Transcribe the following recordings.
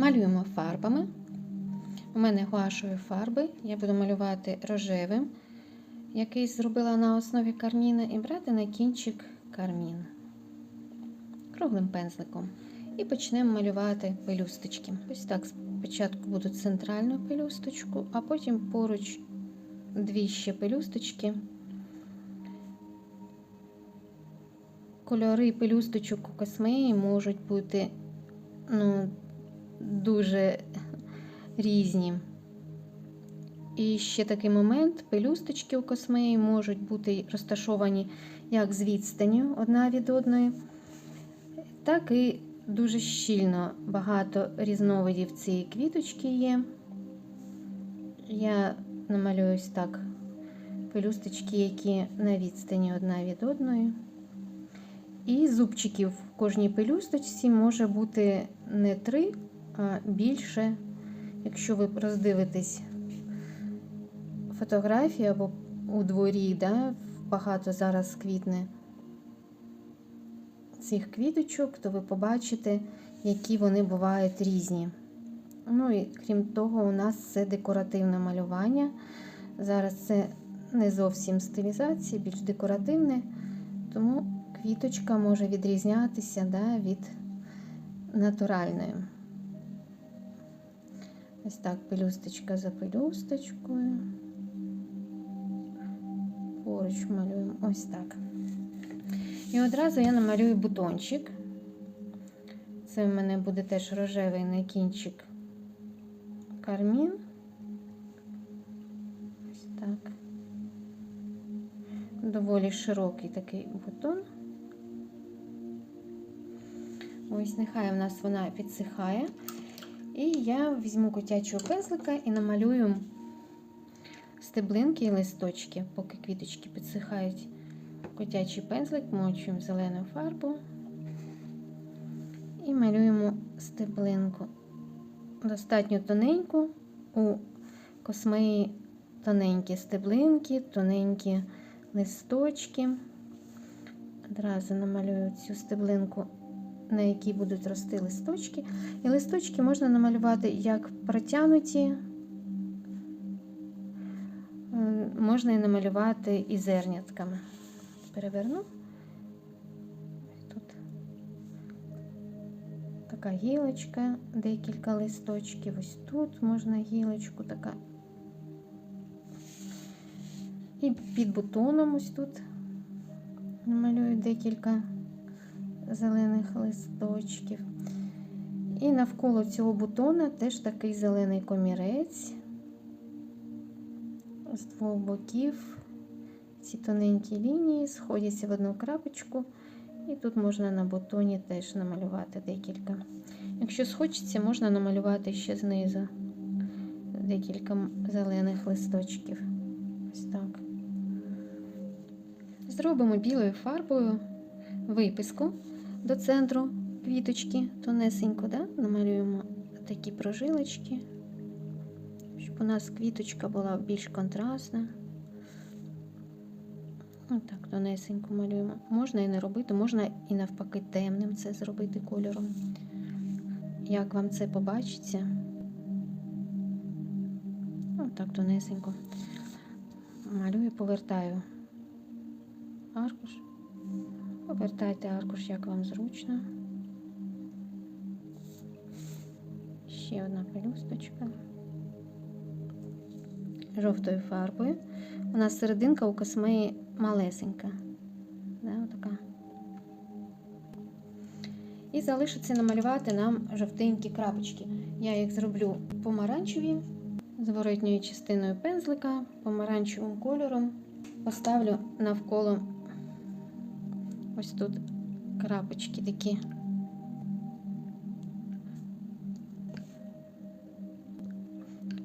Малюємо фарбами. У мене гуашові фарби. Я буду малювати рожевим, який зробила на основі карміна, і брати на кінчик кармін круглим пензликом. І почнемо малювати пелюсточки. Ось так спочатку буду центральну пелюсточку, а потім поруч дві ще пелюсточки. Кольори пелюсточок у космеї можуть бути ну, дуже різні. І ще такий момент: пелюсточки у космеї можуть бути розташовані як з відстанню одна від одної, так і дуже щільно багато різновидів цієї квіточки є. Я намалюю ось так пелюсточки, які на відстані одна від одної. І зубчиків в кожній пелюсточці може бути не три, більше. Якщо ви роздивитесь фотографії або у дворі, да, багато зараз квітне цих квіточок, то ви побачите, які вони бувають різні. Ну і крім того, у нас це декоративне малювання. Зараз це не зовсім стилізація, більш декоративне, тому квіточка може відрізнятися да, від натуральної. Ось так пелюсточка за пелюсточкою. Поруч малюємо ось так. І одразу я намалюю бутончик. Це в мене буде теж рожевий на кінчик кармін. Ось так. Доволі широкий такий бутон. Ось, нехай в нас вона підсихає. І я візьму котячого пензлика і намалюю стеблинки і листочки, поки квіточки підсихають. Котячий пензлик, мочуємо зелену фарбу і малюємо стеблинку. Достатньо тоненьку, у космеї тоненькі стеблинки, тоненькі листочки. Одразу намалюю цю стеблинку, на якій будуть рости листочки. І листочки можна намалювати як протянуті, можна і намалювати і зернятками. Переверну. Тут така гілочка, декілька листочків. Ось тут можна гілочку така. І під бутоном ось тут намалюю декілька зелених листочків. І навколо цього бутона теж такий зелений комірець з двох боків. Ці тоненькі лінії сходяться в одну крапочку, і тут можна на бутоні теж намалювати декілька. Якщо схочеться, можна намалювати ще знизу декілька зелених листочків. Ось так. Зробимо білою фарбою виписку до центру квіточки, тонесенько, да? намалюємо такі прожилочки, щоб у нас квіточка була більш контрастна. Отак, тонесенько малюємо. Можна і не робити, можна і навпаки темним це зробити кольором. Як вам це побачиться? Отак, тонесенько. Малюю, повертаю аркуш. Повертайте аркуш, як вам зручно. Ще одна пелюсточка. Жовтою фарбою. У нас серединка у космеї малесенька. Да, отака. І залишиться намалювати нам жовтенькі крапочки. Я їх зроблю помаранчеві, зворотньою частиною пензлика, помаранчевим кольором. Поставлю навколо ось тут крапочки такі.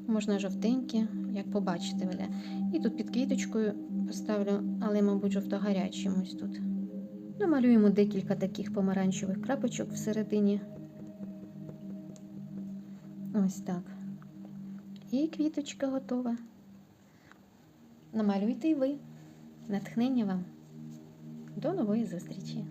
Можна жовтенькі, як побачите мене. І тут під квіточкою поставлю, але, мабуть, жовто-гарячим ось тут. Намалюємо декілька таких помаранчевих крапочок всередині. Ось так. І квіточка готова. Намалюйте і ви. Натхнення вам. До нової зустрічі!